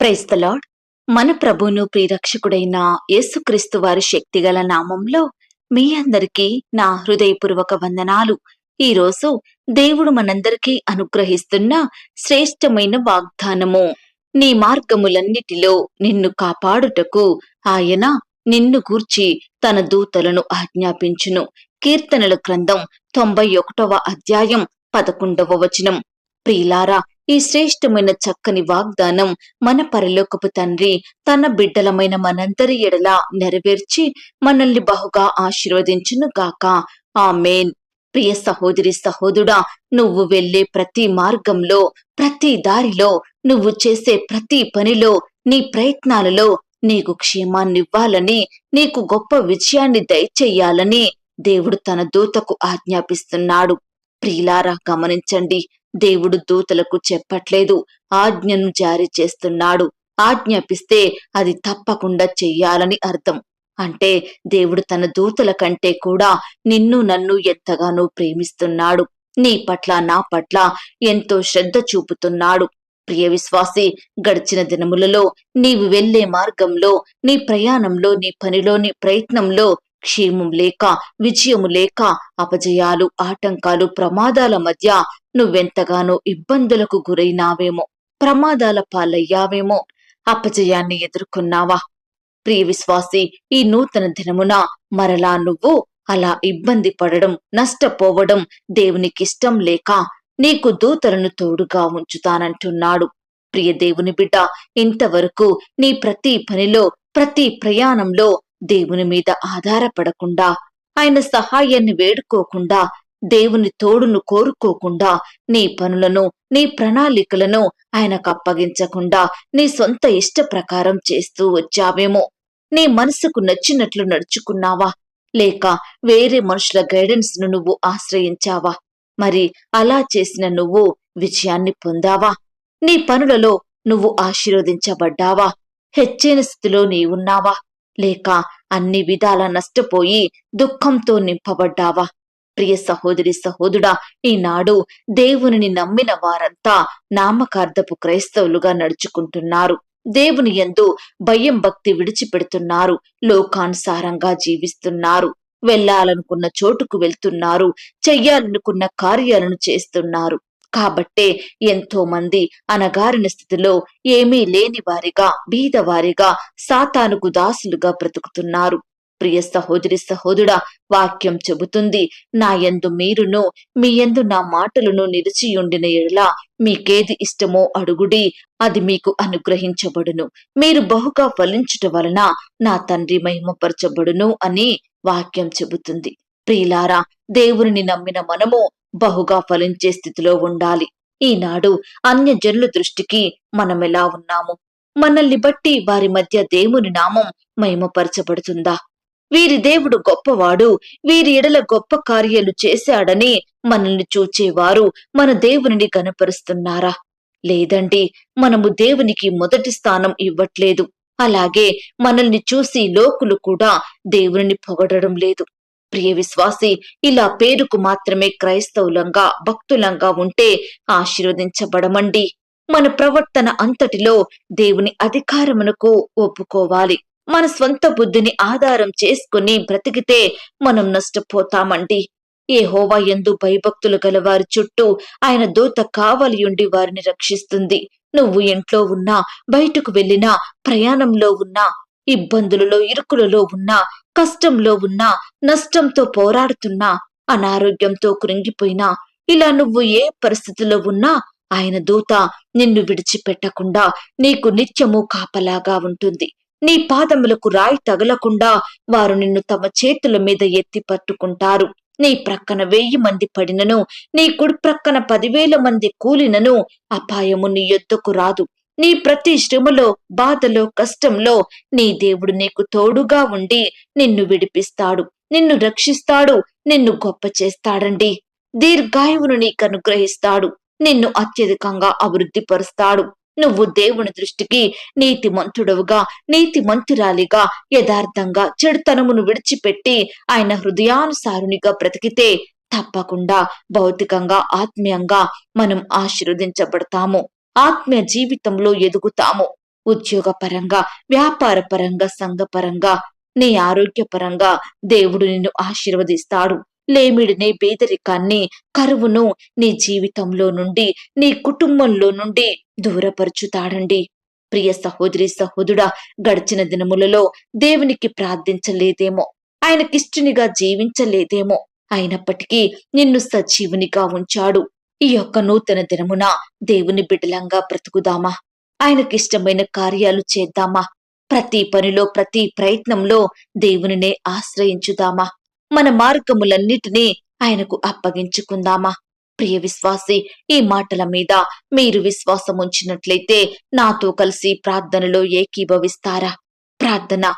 Praise the Lord మన ప్రభును ప్రియరక్షకుడైన యేసుక్రీస్తు వారి శక్తిగల నామంలో మీ అందరికీ నా హృదయపూర్వక వందనాలు. ఈరోజు దేవుడు మనందరికీ అనుగ్రహిస్తున్న శ్రేష్టమైన వాగ్దానము. నీ మార్గములన్నిటిలో నిన్ను కాపాడుటకు ఆయన నిన్ను గూర్చి తన దూతలను ఆజ్ఞాపించును. కీర్తనల గ్రంథం తొంభై ఒకటవ అధ్యాయం పదకొండవ వచనం. ప్రియులారా ఈ శ్రేష్టమైన చక్కని వాగ్దానం మన పరలోకపు తండ్రి తన బిడ్డలమైన మనందరి ఎడల నెరవేర్చి మనల్ని బహుగా ఆశీర్వదించును గాక. మేన్ ప్రియ సహోదరి సహోదుడా నువ్వు వెళ్ళే ప్రతి మార్గంలో ప్రతి దారిలో నువ్వు చేసే ప్రతి పనిలో నీ ప్రయత్నాలలో నీకు క్షేమాన్నివ్వాలని నీకు గొప్ప విజయాన్ని దయచేయాలని దేవుడు తన దూతకు ఆజ్ఞాపిస్తున్నాడు. ప్రియులారా గమనించండి దేవుడు దూతలకు చెప్పట్లేదు. ఆజ్ఞను జారీ చేస్తున్నాడు. ఆజ్ఞాపిస్తే అది తప్పకుండా చెయ్యాలని అర్థం. అంటే దేవుడు తన దూతల కంటే కూడా నిన్ను నన్ను ఎంతగానో ప్రేమిస్తున్నాడు. నీ పట్ల నా పట్ల ఎంతో శ్రద్ధ చూపుతున్నాడు. ప్రియ విశ్వాసి గడిచిన దినములలో నీవు వెళ్ళే మార్గంలో నీ ప్రయాణంలో నీ పనిలో నీ ప్రయత్నంలో క్షేమం లేక విజయము లేక అపజయాలు ఆటంకాలు ప్రమాదాల మధ్య నువ్వెంతగానో ఇబ్బందులకు గురైనావేమో ప్రమాదాల పాలయ్యావేమో అపజయాన్ని ఎదుర్కొన్నావా? ప్రియ విశ్వాసి ఈ నూతన దినమున మరలా నువ్వు అలా ఇబ్బంది పడడం నష్టపోవడం దేవునికిష్టం లేక నీకు దూతలను తోడుగా ఉంచుతానంటున్నాడు. ప్రియ దేవుని బిడ్డ ఇంతవరకు నీ ప్రతి పనిలో ప్రతి ప్రయాణంలో దేవుని మీద ఆధారపడకుండా ఆయన సహాయాన్ని వేడుకోకుండా దేవుని తోడును కోరుకోకుండా నీ పనులను నీ ప్రణాళికలను ఆయనకు అప్పగించకుండా నీ సొంత ఇష్ట ప్రకారం చేస్తూ వచ్చావేమో. నీ మనసుకు నచ్చినట్లు నడుచుకున్నావా? లేక వేరే మనుషుల గైడెన్స్ను నువ్వు ఆశ్రయించావా? మరి అలా చేసిన నువ్వు విజయాన్ని పొందావా? నీ పనులలో నువ్వు ఆశీర్వదించబడ్డావా? హెచ్చైన స్థితిలో నీవున్నావా? లేక అన్ని విధాల నష్టపోయి దుఃఖంతో నింపబడ్డావా? ప్రియ సహోదరి సహోదుడా ఈనాడు దేవునిని నమ్మిన వారంతా నామకార్థపు క్రైస్తవులుగా నడుచుకుంటున్నారు. దేవుని యందు భయం భక్తి విడిచిపెడుతున్నారు. లోకానుసారంగా జీవిస్తున్నారు. వెళ్ళాలనుకున్న చోటుకు వెళ్తున్నారు. చెయ్యాలనుకున్న కార్యాలను చేస్తున్నారు. కాబట్టే ఎంతో మంది అనగారిన స్థితిలో ఏమీ లేని వారిగా బీదవారిగా సాతానుకు దాసులుగా బ్రతుకుతున్నారు. ప్రియ సహోదరి సహోదరుడా వాక్యం చెబుతుంది నా యందు మీరును మీ యందు నా మాటలను నిలిచియుండిన ఎడలా మీకేది ఇష్టమో అడుగుడి అది మీకు అనుగ్రహించబడును. మీరు బహుగా ఫలించుట వలన నా తండ్రి మహిమపరచబడును అని వాక్యం చెబుతుంది. ప్రియులారా దేవుని నమ్మిన మనము బహుగా ఫలించే స్థితిలో ఉండాలి. ఈనాడు అన్యజనుల దృష్టికి మనమెలా ఉన్నాము? మనల్ని బట్టి వారి మధ్య దేవుని నామం మహిమపరచబడుతుందా? వీరి దేవుడు గొప్పవాడు వీరి ఎడల గొప్ప కార్యాలు చేశాడని మనల్ని చూచేవారు మన దేవునిని కనపరుస్తున్నారా? లేదండి మనము దేవునికి మొదటి స్థానం ఇవ్వట్లేదు. అలాగే మనల్ని చూసి లోకులు కూడా దేవుని పొగడడం లేదు. ప్రియ విశ్వాసి ఇలా పేరుకు మాత్రమే క్రైస్తవులంగా భక్తులంగా ఉంటే ఆశీర్వదించబడమండి. మన ప్రవర్తన అంతటిలో దేవుని అధికారమునకు ఒప్పుకోవాలి. మన స్వంత బుద్ధిని ఆధారం చేసుకుని బ్రతికితే మనం నష్టపోతామండి. ఏ హోవా ఎందు భయభక్తులు గల వారి చుట్టూ ఆయన దూత కావలియుండి వారిని రక్షిస్తుంది. నువ్వు ఇంట్లో ఉన్నా బయటకు వెళ్ళినా ప్రయాణంలో ఉన్నా ఇబ్బందులలో ఇరుకులలో ఉన్నా కష్టంలో ఉన్నా నష్టంతో పోరాడుతున్నా అనారోగ్యంతో కృంగిపోయినా ఇలా నువ్వు ఏ పరిస్థితిలో ఉన్నా ఆయన దూత నిన్ను విడిచిపెట్టకుండా నీకు నిత్యము కాపలాగా ఉంటుంది. నీ పాదములకు రాయి తగలకుండా వారు నిన్ను తమ చేతుల మీద ఎత్తి పట్టుకుంటారు. నీ ప్రక్కన వెయ్యి మంది పడినను నీ కుడి ప్రక్కన పదివేల మంది కూలినను అపాయము నీ యొద్దకు రాదు. నీ ప్రతి శ్రమలో బాధలో కష్టంలో నీ దేవుడు నీకు తోడుగా ఉండి నిన్ను విడిపిస్తాడు నిన్ను రక్షిస్తాడు నిన్ను గొప్ప చేస్తాడండి. దీర్ఘాయువును నీకు అనుగ్రహిస్తాడు నిన్ను అత్యధికంగా అభివృద్ధి పరుస్తాడు నువ్వు దేవుని దృష్టికి నీతిమంతుడవుగా నీతిమంతురాలిగా యథార్థంగా చెడుతనమును విడిచిపెట్టి ఆయన హృదయానుసారునిగా బ్రతికితే తప్పకుండా భౌతికంగా ఆత్మీయంగా మనం ఆశీర్వదించబడతాము. ఆత్మీయ జీవితంలో ఎదుగుతాము. ఉద్యోగ పరంగా వ్యాపార పరంగా సంఘపరంగా నీ ఆరోగ్యపరంగా దేవుడు నిన్ను ఆశీర్వదిస్తాడు. లేమిడిని పేదరికాన్ని కరువును నీ జీవితంలో నుండి నీ కుటుంబంలో నుండి దూరపరుచుతాడండి. ప్రియ సహోదరి సహోదుడా గడిచిన దినములలో దేవునికి ప్రార్థించలేదేమో. ఆయనకిష్టునిగా జీవించలేదేమో. అయినప్పటికీ నిన్ను సజీవునిగా ఉంచాడు. ఈ యొక్క నూతన దినమున దేవుని బిడ్డలంగా బ్రతుకుదామా? ఆయనకిష్టమైన కార్యాలు చేద్దామా? ప్రతి పనిలో ప్రతి ప్రయత్నంలో దేవునినే ఆశ్రయించుదామా? మన మార్గములన్నిటినీ ఆయనకు అప్పగించుకుందామా? ప్రియ విశ్వాసి ఈ మాటల మీద మీరు విశ్వాసం ఉంచినట్లయితే నాతో కలిసి ప్రార్థనలో ఏకీభవిస్తారా? ప్రార్థన.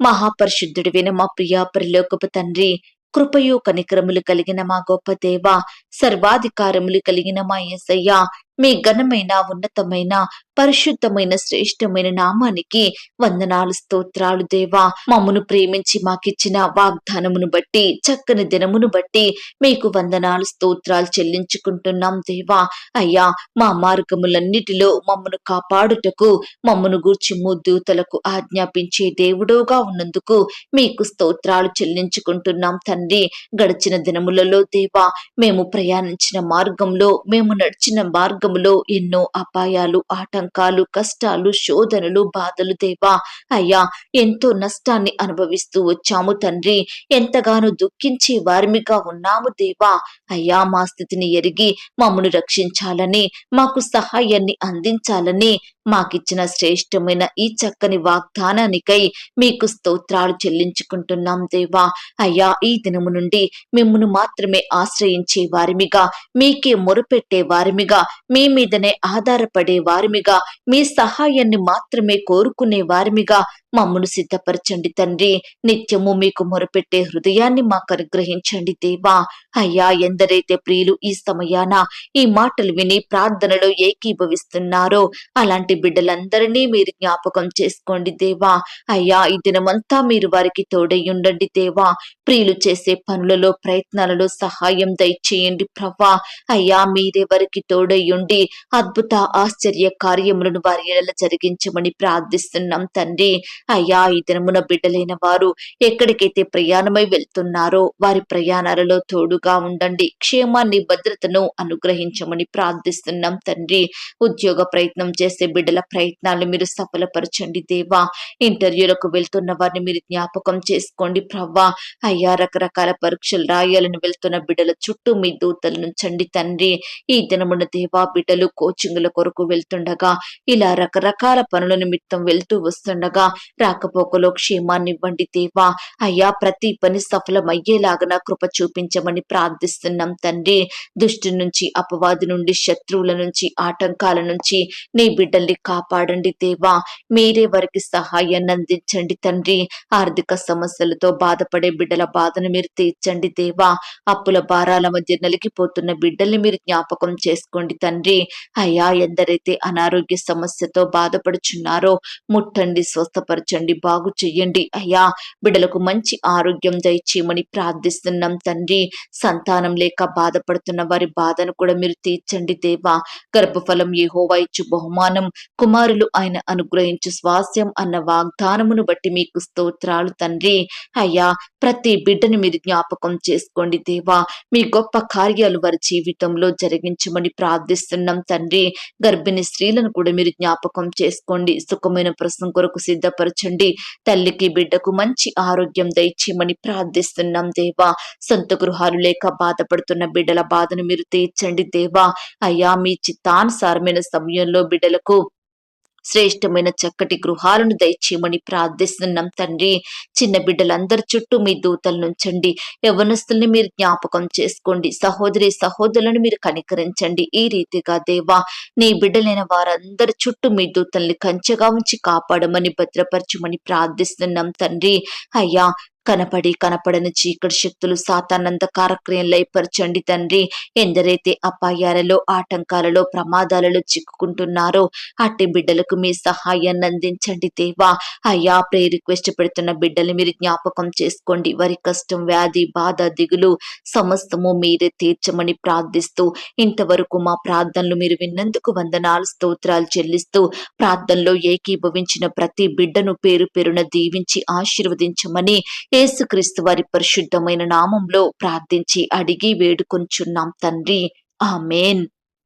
మహాపరిశుద్ధుడివైన మా ప్రియ పరిలోకపు తండ్రి కృపయు కనికరములు కలిగిన మా గొప్ప దేవ సర్వాధికారములు కలిగిన మా యేసయ్య మీ ఘనమైన ఉన్నతమైన పరిశుద్ధమైన శ్రేష్టమైన నామానికి వందనాలు స్తోత్రాలు దేవా. మమ్మను ప్రేమించి మాకిచ్చిన వాగ్దానమును బట్టి చక్కని దినమును బట్టి మీకు వందనాలు స్తోత్రాలు చెల్లించుకుంటున్నాం దేవా. అయ్యా మా మార్గములన్నిటిలో మమ్మను కాపాడుటకు మమ్మను గూర్చి ముద్దూతలకు ఆజ్ఞాపించే దేవుడోగా ఉన్నందుకు మీకు స్తోత్రాలు చెల్లించుకుంటున్నాం తండ్రి. గడిచిన దినములలో దేవా మేము ప్రయాణించిన మార్గంలో మేము నడిచిన మార్గం మార్గములో ఎన్నో అపాయాలు ఆటంకాలు కష్టాలు శోధనలు బాధలు దేవా. అయ్యా ఎంతో నష్టాన్ని అనుభవిస్తూ వచ్చాము తండ్రి. ఎంతగానో దుఃఖించి వారిమిగా ఉన్నాము దేవా. అయ్యా మా స్థితిని ఎరిగి మమ్మను రక్షించాలని మాకు సహాయాన్ని అందించాలని మాకిచ్చిన శ్రేష్టమైన ఈ చక్కని వాగ్దానానికై మీకు స్తోత్రాలు చెల్లించుకుంటున్నాం దేవా. అయ్యా ఈ దినము నుండి మిమ్మను మాత్రమే ఆశ్రయించే వారిమిగా మీకే మొరుపెట్టే వారిమిగా మీ మీదనే ఆధారపడే వారిమిగా మీ సహాయాన్ని మాత్రమే కోరుకునే వారిమిగా మమ్మను సిద్ధపరచండి తండ్రి. నిత్యము మీకు మొరపెట్టే హృదయాన్ని మాకు అనుగ్రహించండి దేవా. అయ్యా ఎందరైతే ప్రియులు ఈ సమయాన ఈ మాటలు విని ప్రార్థనలో ఏకీభవిస్తున్నారో అలాంటి బిడ్డలందరినీ మీరు జ్ఞాపకం చేసుకోండి దేవా. అయ్యా ఈ దినమంతా మీరు వారికి తోడై ఉండండి దేవా. ప్రియులు చేసే పనులలో ప్రయత్నాలలో సహాయం దయచేయండి ప్రభా అయ్యా మీరే వారికి తోడై ఉండి అద్భుత ఆశ్చర్య కార్యములను వారి ఎడల జరిగించమని ప్రార్థిస్తున్నాం తండ్రి. అయ్యా ఈ దినమున బిడ్డలైన వారు ఎక్కడికైతే ప్రయాణమై వెళ్తున్నారో వారి ప్రయాణాలలో తోడుగా ఉండండి. క్షేమాన్ని భద్రతను అనుగ్రహించమని ప్రార్థిస్తున్నాం తండ్రి. ఉద్యోగ ప్రయత్నం చేసే బిడ్డల ప్రయత్నాలు మీరు సఫలపరచండి దేవా. ఇంటర్వ్యూలకు వెళ్తున్న వారిని మీరు జ్ఞాపకం చేసుకోండి ప్రవ్వా. అయ్యా రకరకాల పరీక్షలు రాయాలని వెళ్తున్న బిడ్డల చుట్టూ మీ దూతలు నుంచండి తండ్రి. ఈ దినమున దేవా బిడ్డలు కోచింగ్ల కొరకు వెళ్తుండగా ఇలా రకరకాల పనుల నిమిత్తం వెళ్తూ వస్తుండగా రాకపోకలో క్షేమాన్ని ఇవ్వండి దేవా. అయ్యా ప్రతి పని సఫలమయ్యేలాగా కృప చూపించమని ప్రార్థిస్తున్నాం తండ్రి. దుష్టి నుంచి అపవాది నుండి శత్రువుల నుంచి ఆటంకాల నుంచి నీ బిడ్డల్ని కాపాడండి దేవా. మీరే వారికి సహాయాన్ని అందించండి తండ్రి. ఆర్థిక సమస్యలతో బాధపడే బిడ్డల బాధను మీరు తీర్చండి దేవా. అప్పుల భారాల మధ్య నలిగిపోతున్న బిడ్డల్ని మీరు జ్ఞాపకం చేసుకోండి తండ్రి. అయ్యా ఎందరైతే అనారోగ్య సమస్యతో బాధపడుచున్నారో ముట్టండి స్వస్థపరచండి బాగు చెయ్యండి. అయ్యా బిడ్డలకు మంచి ఆరోగ్యం దయచేయమని ప్రార్థిస్తున్నాం తండ్రి. సంతానం లేక బాధపడుతున్న వారి బాధను కూడా మీరు తీర్చండి దేవా. గర్భఫలం ఏ ఇచ్చు బహుమానం. కుమారులు ఆయన అనుగ్రహించు స్వాస్యం అన్న వాగ్దానమును బట్టి మీకు స్తోత్రాలు తండ్రి. అయ్యా ప్రతి బిడ్డను మీరు జ్ఞాపకం చేసుకోండి దేవా. మీ గొప్ప కార్యాలు వారి జీవితంలో జరిగించమని ప్రార్థిస్తున్నాం తండ్రి. గర్భిణీ స్త్రీలను కూడా మీరు జ్ఞాపకం చేసుకోండి. సుఖమైన ప్రశ్న కొరకు సిద్ధపరచండి తల్లికి బిడ్డకు మంచి ఆరోగ్యం దయచేయమని ప్రార్థిస్తున్నాం దేవా. సొంత గృహాలు లేక బాధపడుతున్న బిడ్డల బాధను మీరు తీర్చండి దేవా. అయ్యా మీ చిత్తానుసారమైన సమయంలో బిడ్డలకు శ్రేష్టమైన చక్కటి గృహాలను దయచేయమని ప్రార్థిస్తున్నాం తండ్రి. చిన్న బిడ్డలందరి చుట్టూ మీ దూతలను ఉంచండి యవనస్తుల్ని మీరు జ్ఞాపకం చేసుకోండి. సహోదరి సహోదరులను మీరు కనికరించండి. ఈ రీతిగా దేవా నీ బిడ్డలైన వారందరి చుట్టూ మీ దూతల్ని కంచెగా ఉంచి కాపాడమని భద్రపరచమని ప్రార్థిస్తున్నాం తండ్రి. అయ్యా కనపడి కనపడని చీకటి శక్తులు సాతానంద కార్యక్రమం లయపరచండి తండ్రి. ఎందరైతే అపాయాలలో ఆటంకాలలో ప్రమాదాలలో చిక్కుకుంటున్నారో అట్టి బిడ్డలకు మీ సహాయాన్ని అందించండి దేవా. అయ్యా ప్రే రిక్వెస్ట్ పెడుతున్న బిడ్డలు మీరు జ్ఞాపకం చేసుకోండి. వారి కష్టం వ్యాధి బాధ దిగులు సమస్తము మీరే తీర్చమని ప్రార్థిస్తూ ఇంతవరకు మా ప్రార్థనలు మీరు విన్నందుకు వందనాలు స్తోత్రాలు చెల్లిస్తూ ప్రార్థనలో ఏకీభవించిన ప్రతి బిడ్డను పేరు పేరున దీవించి ఆశీర్వదించమని యేసుక్రీస్తు వారి పరిశుద్ధమైన నామంలో ప్రార్థించి అడిగి వేడుకొంచున్నాం తండ్రి. ఆమెన్.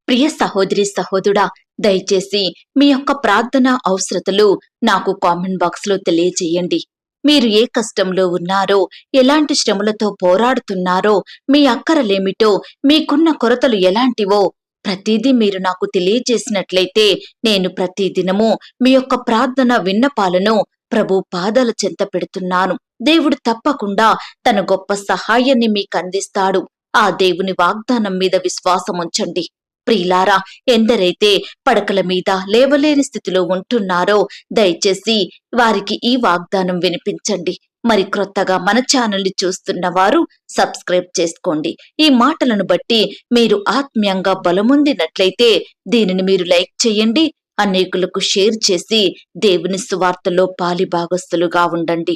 ప్రియ సహోదరి సహోదరుడా దయచేసి మీ యొక్క ప్రార్థన అవసరతలు నాకు కామెంట్ బాక్స్లో తెలియజేయండి. మీరు ఏ కష్టంలో ఉన్నారో ఎలాంటి శ్రమలతో పోరాడుతున్నారో మీ అక్కరలేమిటో మీకున్న కొరతలు ఎలాంటివో ప్రతిదీ మీరు నాకు తెలియజేసినట్లయితే నేను ప్రతిదినము మీ యొక్క ప్రార్థన విన్నపాలను ప్రభు పాదాల చెంత పెడుతున్నాను. దేవుడు తప్పకుండా తన గొప్ప సహాయాన్ని మీకు అందిస్తాడు ఆ దేవుని వాగ్దానం మీద విశ్వాసం ఉంచండి. ప్రియులారా ఎందరైతే పడకల మీద లేవలేని స్థితిలో ఉంటున్నారో దయచేసి వారికి ఈ వాగ్దానం వినిపించండి. మరి క్రొత్తగా మన ఛానల్ని చూస్తున్న వారు సబ్స్క్రైబ్ చేసుకోండి. ఈ మాటలను బట్టి మీరు ఆత్మీయంగా బలముందినట్లయితే దీనిని మీరు లైక్ చేయండి అనేకులకు షేర్ చేసి దేవుని సువార్తలో పాలి భాగస్థులుగా ఉండండి.